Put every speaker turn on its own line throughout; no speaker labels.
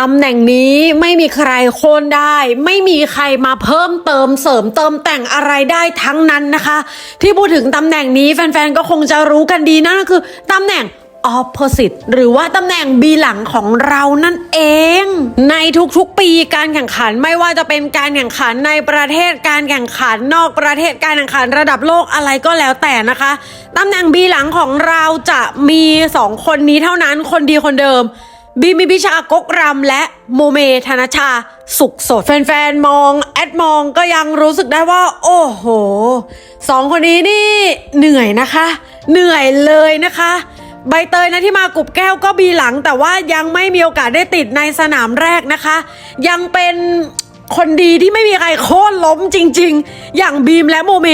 ตำแหน่งนี้ไม่มีใครโค่นได้ ไม่มีใครมาเพิ่มเติมเสริมเติมแต่งอะไรได้ทั้งนั้นนะคะ ที่พูดถึงตำแหน่งนี้แฟนๆก็คงจะรู้กันดีนั่นก็คือตำแหน่ง opposite หรือว่าตำแหน่ง B หลังของเรานั่นเอง ในทุกๆปีการแข่งขันไม่ว่าจะเป็นการแข่งขันในประเทศการแข่งขันนอกประเทศการแข่งขันระดับโลกอะไรก็แล้วแต่นะคะตำแหน่ง B หลังของเราจะมีสองคนนี้เท่านั้นคนดีคนเดิม บีมีพิชากกรำและโมเมธนชาสุขสด แฟนๆ มองแอดมองก็ยังรู้สึกได้ว่า โอ้โหสองคนนี้นี่เหนื่อยนะคะ เหนื่อยเลยนะคะ ใบเตยนะที่มากุบแก้วก็บีหลัง แต่ว่ายังไม่มีโอกาสได้ติดในสนามแรกนะคะ ยังเป็นคนดีที่ไม่มีใครโค่นล้มจริง ๆ อย่างบีมและโมเม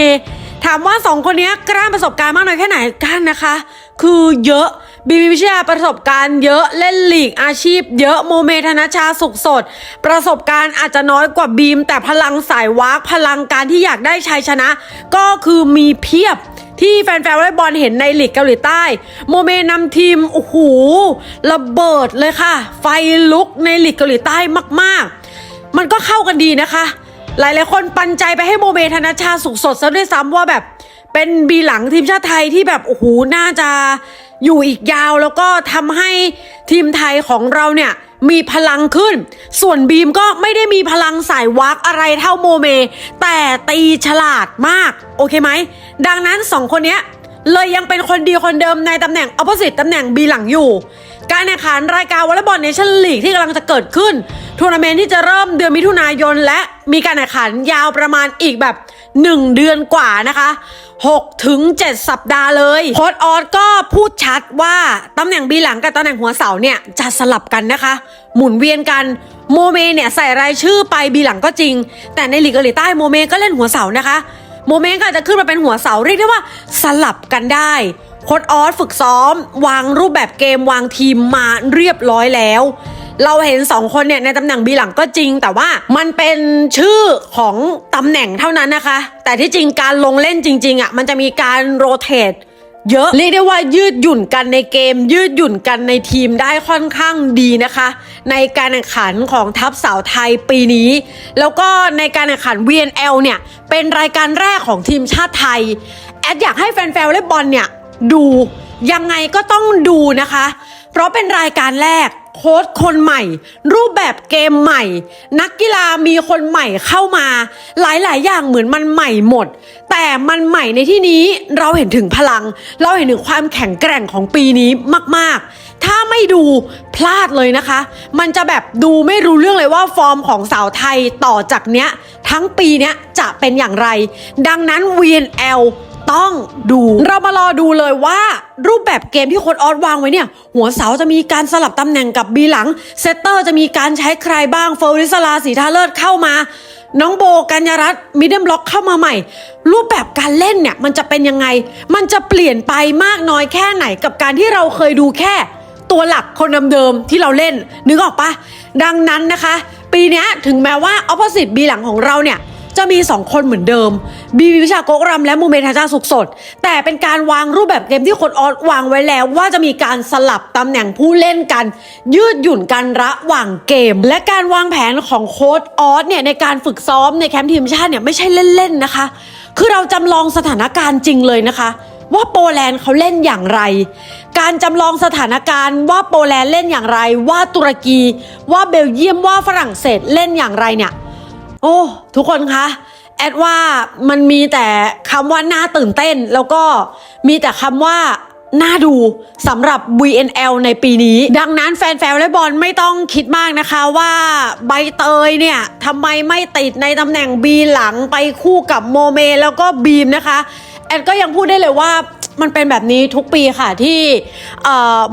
ถามว่าสองคนนี้กล้าประสบการณ์มากน้อยแค่ไหนกันนะคะ คือเยอะ บีมีวิชาประสบการณ์เยอะเล่นหลีกอาชีพ เยอะโมเมธนชาสุขสด ประสบการณ์อาจจะน้อยกว่าบีม แต่พลังสายวากพลังการที่อยากได้ชัยชนะ ก็คือมีเพียบที่แฟนๆวอลเลย์บอลเห็นในลีกเกาหลีใต้ โมเมนำทีมโอ้โหระเบิดเลยค่ะ ไฟลุกในลีกเกาหลีใต้มากๆ มันก็เข้ากันดีนะคะ หลายๆคนปันใจไปให้โมเมธนชาสุขสดซะด้วยซ้ำว่าแบบเป็นบีหลังทีมชาติไทยที่แบบโอ้โหน่าจะ อยู่อีกยาวแล้วก็ทำให้ทีมไทยของเราเนี่ยมีพลังขึ้น ส่วนบีมก็ไม่ได้มีพลังสายวักอะไรเท่าโมเม แต่ตีฉลาดมาก โอเคไหม ดังนั้นสองคนนี้เลยยังเป็นคนดีคนเดิมในตำแหน่งอ p p o s i t ตตำแหน่งบีหลังอยู่ การแข่งขันรายการวอลเลย์บอลเนชั่นลีกที่กำลังจะเกิดขึ้นทัวร์นาเมนต์ที่จะเริ่มเดือนมิถุนายน และมีการแข่งขันยาวประมาณอีกแบบ 1 เดือนกว่านะคะ6ถึง7สัปดาห์เลยโค้ดออสก็พูดชัดว่าตำแหน่ง B หลังกับตำแหน่งหัวเสาเนี่ยจะสลับกันนะคะ หมุนเวียนกันโมเมเนี่ยใส่รายชื่อไป B หลังก็จริง แต่ในลีกเกาหลีใต้โมเมก็เล่นหัวเสานะคะ โมเมก็จะขึ้นมาเป็นหัวเสาเรียกได้ว่าสลับกันได้ โค้ดออสฝึกซ้อม วางรูปแบบเกมวางทีมมาเรียบร้อยแล้ว เราเห็นสองคนเนี่ยในตำแหน่งบีหลังก็จริง แต่ว่ามันเป็นชื่อของตำแหน่งเท่านั้นนะคะ แต่ที่จริงการลงเล่นจริงๆอะมันจะมีการโรเตทเยอะเรียกได้ว่ายืดหยุ่นกันในเกม ยืดหยุ่นกันในทีมได้ค่อนข้างดีนะคะ ในการแข่งขันของทัพสาวไทยปีนี้ แล้วก็ในการแข่งขัน VNL เนี่ยเป็นรายการแรกของทีมชาติไทย แอดอยากให้แฟนๆวอลเลย์บอลเนี่ย ดูยังไงก็ต้องดูนะคะ เพราะเป็นรายการแรกโค้ชคนใหม่ รูปแบบเกมใหม่ นักกีฬามีคนใหม่เข้ามา หลายๆ อย่างเหมือนมันใหม่หมด แต่มันใหม่ในที่นี้เราเห็นถึงพลัง เราเห็นถึงความแข็งแกร่งของปีนี้มาก ๆ ถ้าไม่ดูพลาดเลยนะคะ มันจะแบบดูไม่รู้เรื่องเลยว่าฟอร์มของสาวไทยต่อจากเนี้ย ทั้งปีเนี้ยจะเป็นอย่างไร ดังนั้น VNL ต้องดู เรามารอดูเลยว่า รูปแบบเกมที่โค้ดออสวางไว้เนี่ย หัวเสาจะมีการสลับตำแหน่งกับบีหลัง เซตเตอร์จะมีการใช้ใครบ้างเฟอร์ริสลาสีทาเลิศเข้ามา น้องโบกัญญรัตน์มิดเดิลบล็อกเข้ามาใหม่ รูปแบบการเล่นเนี่ยมันจะเป็นยังไง มันจะเปลี่ยนไปมากน้อยแค่ไหนกับการที่เราเคยดูแค่ตัวหลักคนเดิมๆที่เราเล่น นึกออกปะดังนั้นนะคะ ปีนี้ถึงแม้ว่า opposite B หลังของเราเนี่ยจะมี 2 คนเหมือนเดิม บีวิชาโกกรำและมูเมทาจาสุขสด แต่เป็นการวางรูปแบบเกมที่คนออสวางไว้แล้ว ว่าจะมีการสลับตำแหน่งผู้เล่นกัน ยืดหยุ่นกันระหว่างเกม และการวางแผนของโค้ดออสเนี่ยในการฝึกซ้อมในแคมป์ทีมชาติเนี่ยไม่ใช่เล่นๆนะคะ คือเราจำลองสถานการณ์จริงเลยนะคะว่าโปแลนด์เขาเล่นอย่างไร การจำลองสถานการณ์ว่าโปแลนด์เล่นอย่างไร ว่าตุรกี ว่าเบลเยียม ว่าฝรั่งเศสเล่นอย่างไรเนี่ย โอ้ ทุกคนคะ แอดว่ามันมีแต่คำว่าน่าตื่นเต้น แล้วก็มีแต่คำว่าน่าดูสำหรับ VNL ในปีนี้ ดังนั้นแฟนๆวอลเลย์บอลไม่ต้องคิดมากนะคะว่าใบเตยเนี่ยทำไมไม่ติดในตำแหน่ง B หลังไปคู่กับโมเม แล้วก็บีมนะคะ แอดก็ยังพูดได้เลยว่า มันเป็นแบบนี้ทุกปีค่ะที่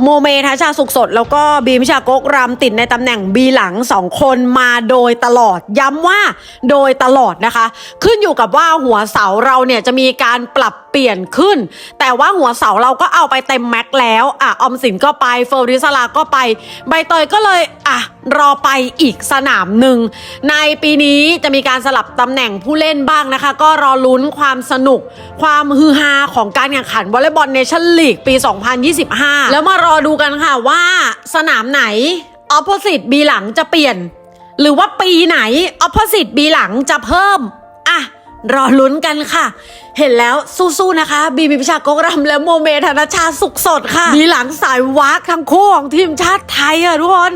โมเมทัชชาสุขสด แล้วก็บีมิชาโกกรำติดในตำแหน่งบีหลังสองคนมาโดยตลอด ย้ำว่าโดยตลอดนะคะ ขึ้นอยู่กับว่าหัวเสาเราเนี่ยจะมีการปรับ เปลี่ยนขึ้น แต่ว่าหัวเสาเราก็เอาไปเต็มแม็กแล้วอะอมสินก็ไปเฟอร์ริสลาก็ไป ใบเตยก็เลยอะรอไปอีกสนามหนึ่ง ในปีนี้จะมีการสลับตำแหน่งผู้เล่นบ้างนะคะ ก็รอลุ้นความสนุก ความฮือฮาของการแข่งขันวอลเลย์บอลเนชั่นลีกปี 2025 แล้วมารอดูกันค่ะว่าสนามไหน opposite B หลังจะเปลี่ยน หรือว่าปีไหน opposite B หลังจะเพิ่ม รอลุ้นกันค่ะ เห็นแล้วสู้ๆนะคะ บีมีพิชากกรำและโมเมธนชาสุขสดค่ะ มีหลังสายวากทั้งคู่ของทีมชาติไทยอะทุกคน